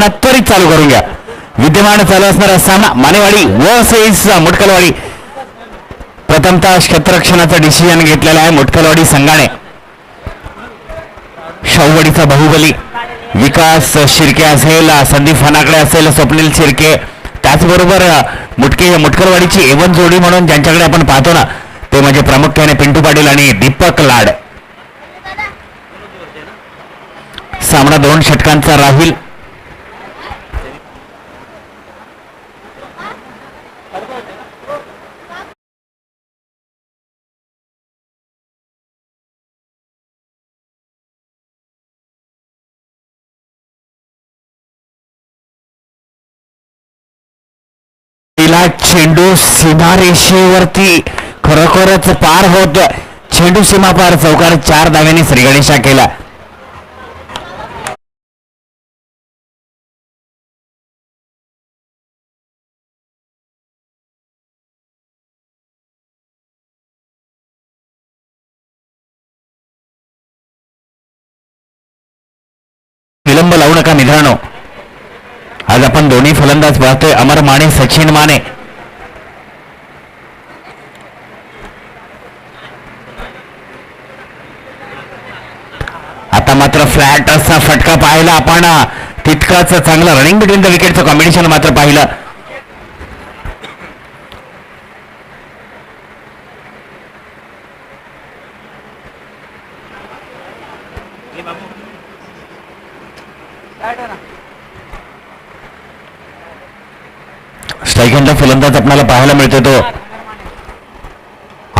सामना त्वरित चालू करून घ्या. विद्यमान चालू असणारा सामना मानेवाडी व सेस मुटकलवाडी. प्रथमतः क्षेत्ररक्षणाचा डिसिजन घेतलेला आहे मुटकलवाडी संघाने. शाहूवाडीचा बाहुबली. विकास शिर्के असेल संदीप फनाकडे असेल स्वप्नील शिर्के. त्याचबरोबर मुटके मुटकरवाडीची एवन जोडी म्हणून ज्यांच्याकडे आपण पाहतो ना ते म्हणजे प्रामुख्याने पिंटू पाटील आणि दीपक लाड. सामना दोन षटकांचा राहील. हा चेंडू सीमारेषेवरती खरोखरच पार होत. चेंडू सीमा पार चौकार चार धाव्यांनी श्रीगणेशा केला. विलंब लावू नका मित्रांनो. आज आपण दोन्ही फलंदाज पाहतोय. अमर माने सचिन माने. आता मात्र फ्लॅट असा फटका पाहिला आपण. तितकाच चांगलं रनिंग बिटवीन द विकेटचं कॉम्बिनेशन मात्र पाहिलं. स्ट्राईक फलंदाज आपल्याला पाहायला मिळतो तो.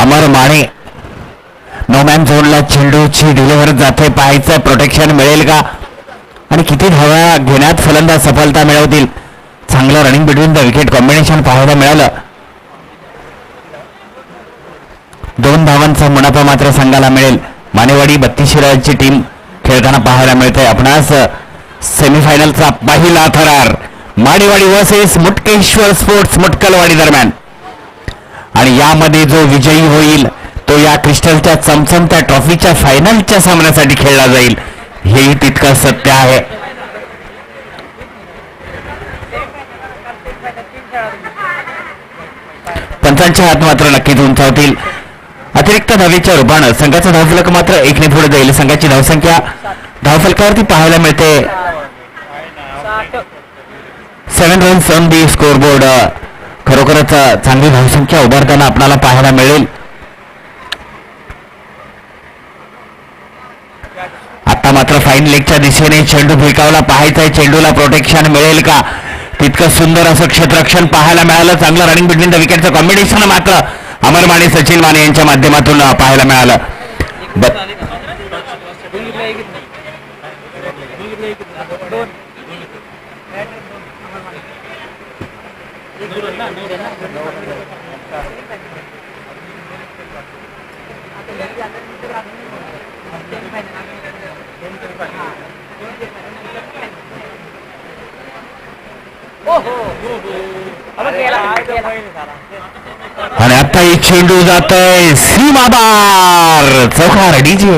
अमर माने. नोमॅन झोनला चेंडूची डिलिव्हर जाते. पाहायचं प्रोटेक्शन मिळेल का? आणि किती धावा घेण्यात फलंदाज सफलता मिळवतील. चांगलं running between the wicket combination पाहायला मिळालं. दोन धावांचा मुनाफा मात्र संघाला मिळेल. मानेवाडी बत्तीस टीम खेळताना पाहायला मिळते आपणास सेमीफायनलचा पहिला थरार. माडेवाडी वर्सेस मुटकेश्वर स्पोर्ट्स मुटकलवाडी दरम्यान. आणि यामध्ये जो विजयी होईल तो या क्रिस्टलच्या चमचमत्या ट्रॉफीच्या फायनलच्या सामन्यासाठी खेळला जाईल. हेही तितकं सत्य आहे. पंचांच्या हात मात्र नक्कीच उंचावतील. अतिरिक्त धावेच्या रूपानं संघाचा धावफलक मात्र एकने पुढे जाईल. संघाची धावसंख्या धावफलकावरती पाहायला मिळते. Seven runs on the scoreboard खरोखरच uh, चांगली धावसंख्या उभारताना आपल्याला पाहायला मिळेल. आता मात्र फाईन लेगच्या दिशेने चेंडू फेकावला पाहायचा आहे चेंडूला प्रोटेक्शन मिळेल का? तितकं सुंदर असं क्षेत्ररक्षण पाहायला मिळालं चांगलं रनिंग बिटवीन द विकेटचं कॉम्बिनेशन मात्र अमर माने सचिन माने यांच्या माध्यमातून uh, पाहायला मिळालं. आणि आता एक चेंडू जातोय बाबा चौकार डीजे.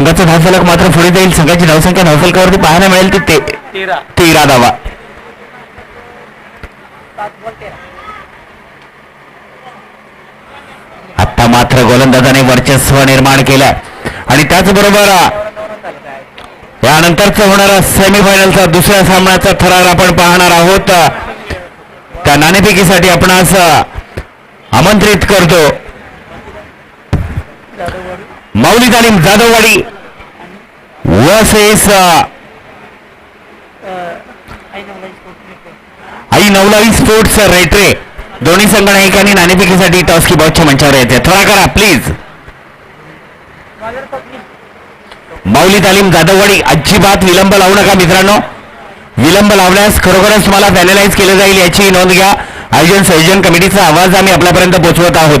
संघाचा धावफलक मात्र पुढे जाईल. संघाची धावसंख्या धावफलकावरती पाहायला मिळेल ती ते तेरा. धावा. आता मात्र गोलंदाजाने वर्चस्व निर्माण केलं आणि त्याचबरोबर यानंतरचा होणारा सेमीफायनलचा दुसऱ्या सामन्याचा थरार आपण पाहणार आहोत. त्या नाणेफेकीसाठी आपण असं आमंत्रित करतो. माऊली तालीम जाधववाडी वर्सेस आई नवलावी स्पोर्ट्स रेट्रे दोन्ही संघ नायकांनी नाणेफेकीसाठी टॉस की बॉसच्या मंचावर येते. थोडा करा प्लीज माऊली तालीम जाधववाडी अजिबात विलंब लावू नका मित्रांनो. विलंब लावल्यास खरोखरच तुम्हाला पॅनलाइज केलं जाईल याची नोंद घ्या. आयोजन संयोजन कमिटीचा आवाज आम्ही आपल्यापर्यंत पोहोचवत आहोत.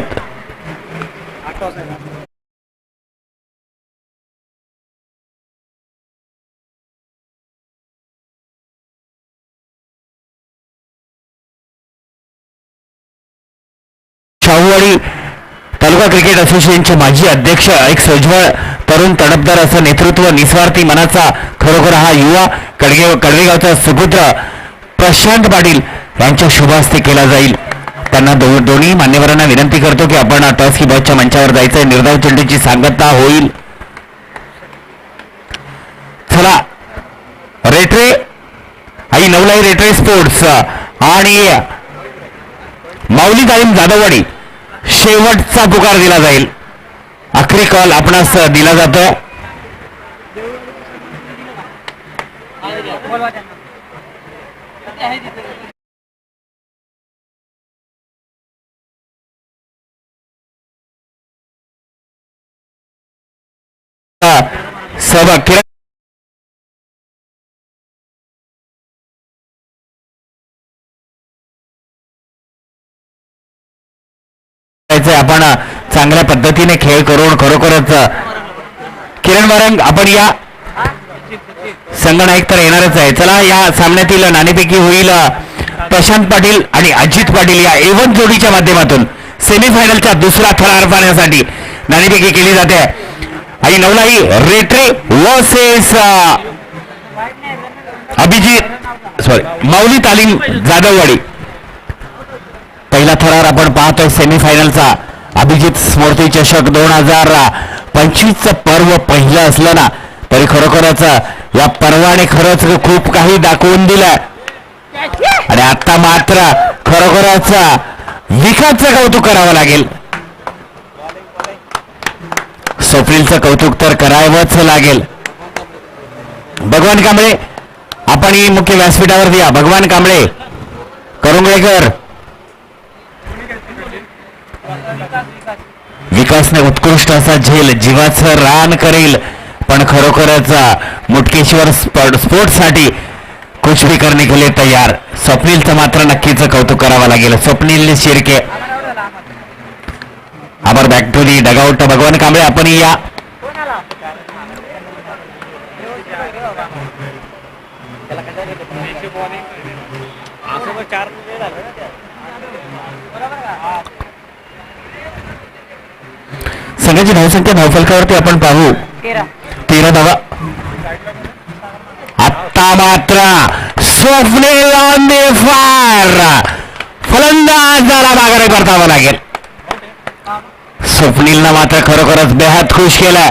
क्रिकेट असोसिएशनचे माजी अध्यक्ष एक सोज्वळ तरुण तडपदार असं नेतृत्व निस्वार्थी मनाचा खरोखर हा युवा कडगे कडवेगावचा सुपुत्र प्रशांत पाटील यांच्या शुभास्ते केला जाईल. त्यांना दो, दोन्ही मान्यवरांना विनंती करतो की आपण टॉस की बॉसच्या मंचावर जायचंय. निर्धाव चेंडूची सांगता होईल. चला. रेट्रे. आई नवलाई रेट्रे स्पोर्ट्स आणि माऊली तालीम जाधववाडी. शेवटचा पुकार दिला जाईल. आखरी कॉल आपणास दिला जातो. सहभाग खेळ करून खरोखरच किरण वारंग आपण या. संगणायक तर येणारच आहे. चला या सामन्यातील नाणेपैकी होईल प्रशांत पाटील आणि अजित पाटील या एवन जोडीच्या माध्यमातून सेमीफायनलचा दुसरा थरार पाहण्यासाठी नाणेपैकी केली जाते. आणि नवलाई रेट्रे वर्सेस अभिजित सॉरी माऊली तालीम जाधववाडी. पहिला थरार आपण पाहतोय सेमीफायनलचा. अभिजित स्मृती चषक दोन हजार पंचवीसचं पर्व पहिलं असलं ना तरी खरोखरच या पर्वाने खरंच खूप काही दाखवून दिलं आणि आता मात्र खरोखरच विकासचं कौतुक करावं लागेल. स्वप्नीलचं कौतुक तर करावंच लागेल. भगवान कांबळे आपण ही मुख्य व्यासपीठावर या. भगवान कांबळे करुंगळेकर विकासने उत्कृष्ट असा झेल जीवाचं रान करेल. पण खरोखरच मुटकेश्वर स्पोर्ट्ससाठी कुछ भी करने के लिए तयार. स्वप्नीलचं मात्र नक्कीच कौतुक करावं लागेल. स्वप्नील शिर्के. आभार बॅक टू दी डगआउट भगवान कांबळे आपण या. संघाची धावसंख्या धावफलकावरती आपण पाहू. तेरा. धावा. आत्ता मात्र स्वप्नील ऑन दी फार. फलंदाजाला माघारी परतावं लागेल. स्वप्नीलनं मात्र खरोखरच बेहात खुश केलं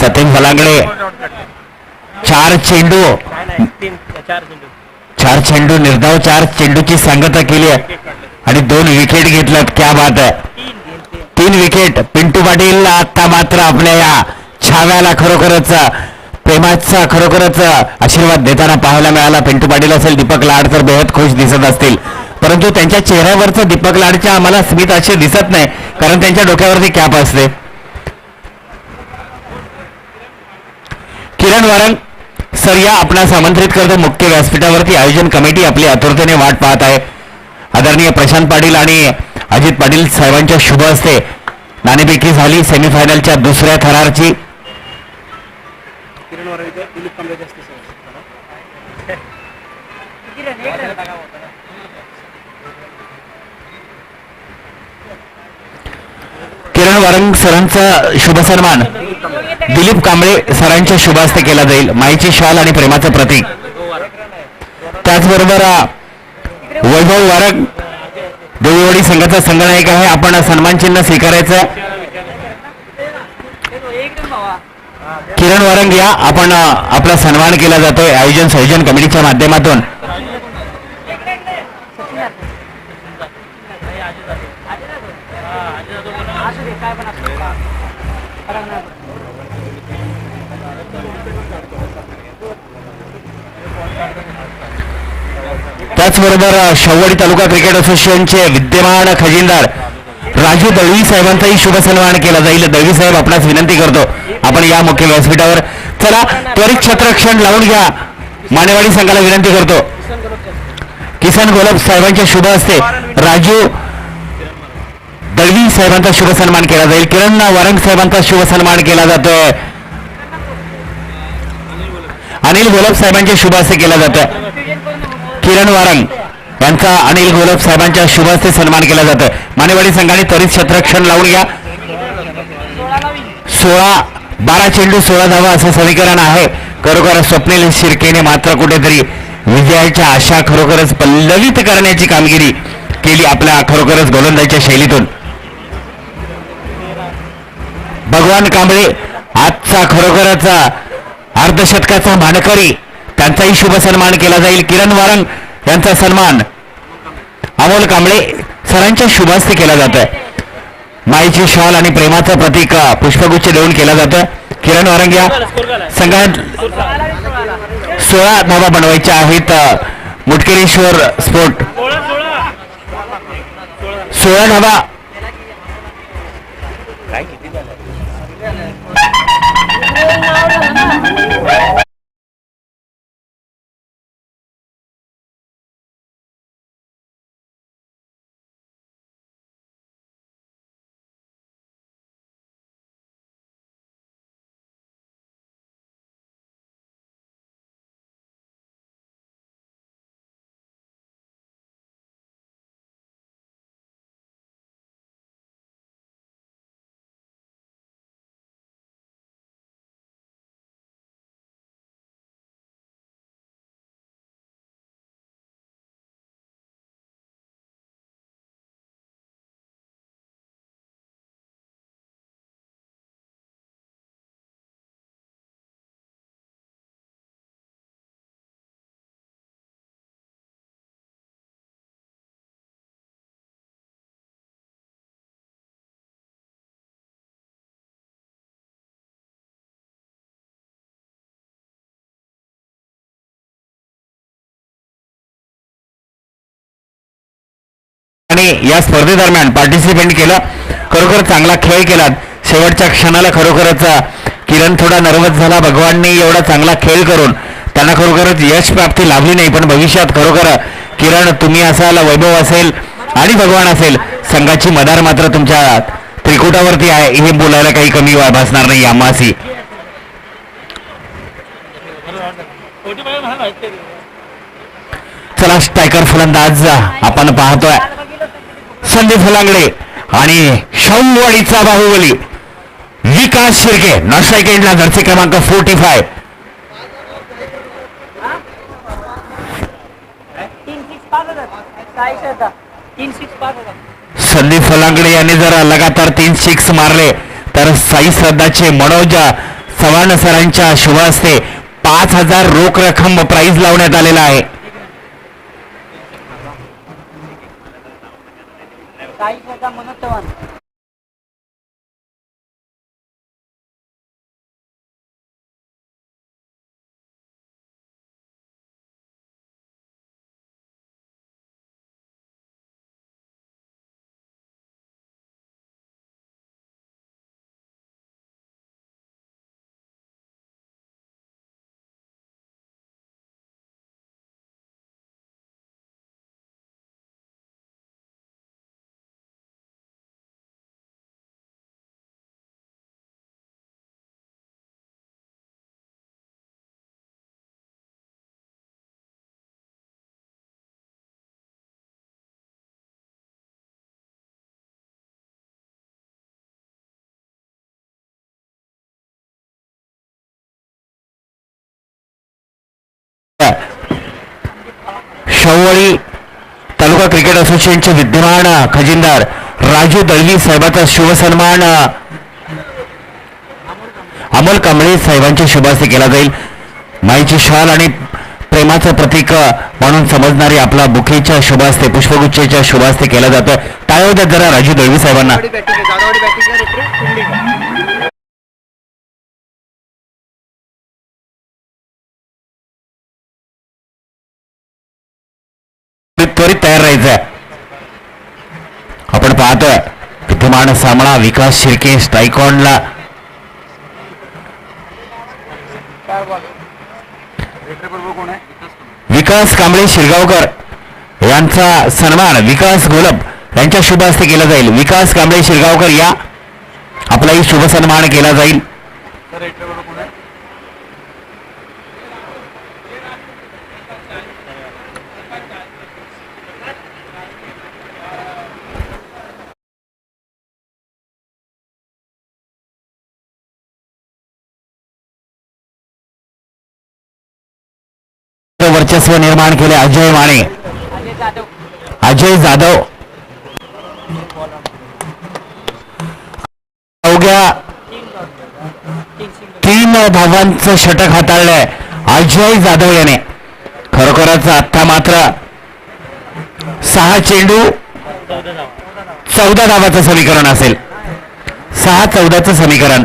सतीन फलांगडे. चार चेंडू चार चेंडू. चार चेंडू निर्धाव चार चेंडूची सांगता केली आहे. आणि दोन विकेट घेतल्यात क्या बात आहे. तीन पिंटू पाटील आता मात्र आपल्या या छाव्याला खरोखरच प्रेमाचा खरोखरच आशीर्वाद देताना पाहायला मिळाला. पिंटू पाटील असेल दीपक लाड तर बेहद खुश दिसत असतील. परंतु त्यांच्या चेहऱ्यावरचं दीपक लाडच्या आम्हाला स्मित असे दिसत नाही कारण त्यांच्या डोक्यावरती कॅप असते. किरण वारण सर या आपणास आमंत्रित करतो. मुख्य व्यासपीठावरती आयोजन कमिटी आपली आतुरतेने वाट पाहत आहे. आदरणीय प्रशांत पाटील आणि अजित पाटील साहेबांच्या शुभ असते नाणेफेकी झाली. सेमीफायनलच्या दुसऱ्या थरारची. किरण वारंग सरांचा शुभ सन्मान. दिलीप कांबळे सरांच्या शुभ हस्ते केला जाईल. माईची शॉल आणि प्रेमाचं प्रतीक. त्याचबरोबर वैभव वारंग देवीवाडी संघाचा संघनायक आहे. आपण सन्मान चिन्ह स्वीकारायचं. किरण वारंग या आपण आपला सन्मान केला जातोय. आयोजन संयोजन कमिटीच्या माध्यमातून. त्याचबरोबर अ, तालुका क्रिकेट असोसिएशनचे विद्यमान खजिनदार राजू दळवी साहेबांचाही शुभ सन्मान केला जाईल. दळवी साहेब आपणास विनंती करतो आपण या मुख्य व्यासपीठावर चला त्वरित छत्रक्षण लावून घ्या. मानेवाडी संघाला विनंती करतो. किसन गोलब साहेबांच्या शुभ हस्ते राजू दळवी साहेबांचा शुभ सन्मान केला जाईल. किरण वारंग साहेबांचा शुभ सन्मान केला जातोय. अनिल गोलब साहेबांच्या शुभ हस्ते केला जातोय. किरण वारंग यांचा अनिल गोलप साहेबांच्या शुभ हस्ते सन्मान केला जातो मानेवाडी संघाने त्वरित क्षेत्ररक्षण लावून घ्या. सोळा बारा चेंडू सोळा धावा असं समीकरण आहे. खरोखर स्वप्नील शिर्केने मात्र कुठेतरी विजयाच्या आशा खरोखरच पल्लवित करण्याची कामगिरी केली आपल्या खरोखरच गोलंदाजीच्या शैलीतून. भगवान कांबळे आजचा खरोखरचा अर्धशतकाचा मानकरी त्यांचाही शुभ सन्मान केला जाईल. किरण वारंग यांचा सन्मान अमोल कांबळे सरांच्या शुभास्ते केला जात आहे माईची शॉल आणि प्रेमाचं प्रतीक पुष्पगुच्छ देऊन केला जातं किरण वारंग या संघात सोळा धावा बनवायच्या आहेत अ, मुटकेश्वर स्पोर्ट. सोळा सोळा सोळा धावा आणि या स्पर्धेदरम्यान पार्टिसिपेंट केलं. खरोखर चांगला खेळ केला शेवटच्या क्षणाला खरोखरच किरण थोडा नर्वस झाला. भगवानने एवढा चांगला खेळ करून त्यांना खरोखरच यश प्राप्ती लाभली नाही. पण भविष्यात खरोखर किरण तुम्ही असाल वैभव असेल आणि भगवान असेल संघाची मदार मात्र तुमच्या त्रिकुटावरती आहे. हे बोलायला काही कमी भासणार नाही आम्हासी चला स्ट्रायकर फलंदाज आपण पाहतोय. संदीप फलांगडे आणि शंभवाडीचा बाहुबली. विकास शिर्के एंडला जर्सी क्रमांक फोर्टी फाय संदीप फलांगडे यांनी जर लगातार तीन सिक्स मारले तर साई श्रद्धाचे मनोज चव्हाण सरांच्या शुभ हस्ते पाच हजार रोख रक्कम प्राईज लावण्यात आलेला आहे. काही श्रद्धा मनोज चव्हाण तालुका क्रिकेट असोसिएशनचे विद्यमान खजिनदार राजू दळवी साहेबांचा शुभसन्मान अमोल कांबळे साहेबांच्या शुभास्ते केला जाईल. माईची शाल आणि प्रेमाचं प्रतीक म्हणून समजणारी आपला बुकेच्या शुभास्ते पुष्पगुच्छेच्या शुभास्ते केला जातोय. टाळ्या होत्या जरा राजू दळवी साहेबांना बॅटिंग जाधववाडी बॅटिंग रेफरी त्वरित तयार राहायचंय आपण पाहतोय विद्यमान विकास शिर्के स्ट्राईकॉनला. विकास कांबळे शिरगावकर यांचा सन्मान विकास गोलब यांच्या शुभ हस्ते केला जाईल. विकास कांबळे शिरगावकर या आपलाही शुभ सन्मान केला जाईल. वर्चस्व निर्माण केले अजय माने अजय जाधव. अवघ्या तीन धावांचं षटक हाताळलंय अजय जाधव याने. खरोखरच आता मात्र सहा चेंडू चौदा धावाचं समीकरण असेल. सहा चौदाचं समीकरण.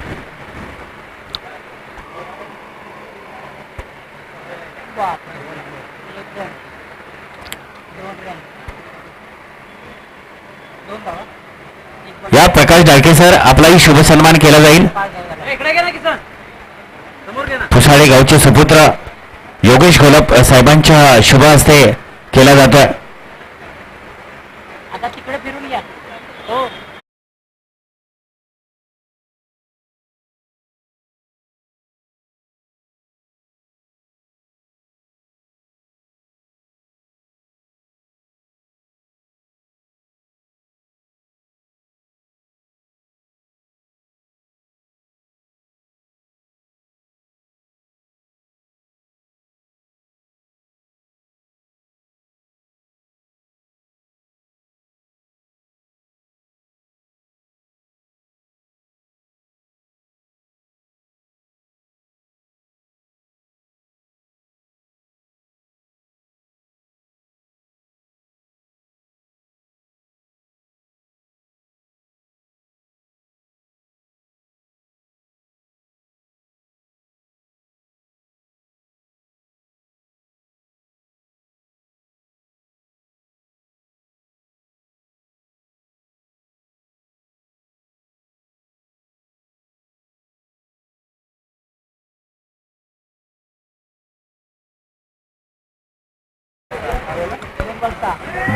प्रकाश डाळके सर आपलाही शुभ सन्मान केला जाईल. फुसाळे गावचे सुपुत्र योगेश घोलप साहेबांच्या शुभ हस्ते केला जातोय.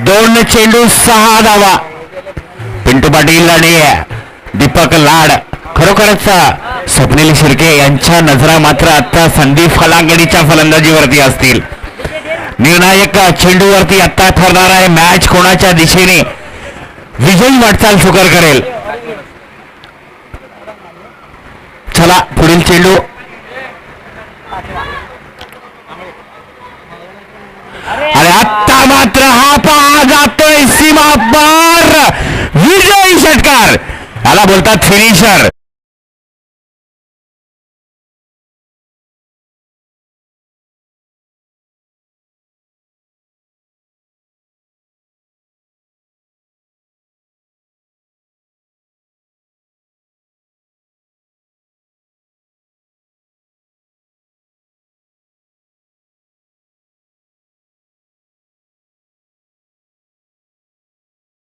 दोन चेंडू सहा धावा. पिंटू पाटील आणि दीपक लाड. खरोखरच स्वप्नील शिर्के यांच्या नजरा मात्र आता संदीप फलांगडीच्या फलंदाजीवरती असतील. निर्णायक चेंडूवरती आता ठरणार आहे मॅच कोणाच्या दिशेने? विजयी वाटचाल सुकर करेल चला पुढील चेंडू. आणि आता मात्र हा पहा जातोय सीमा पार विजयी षटकार याला बोलतात फिनिशर.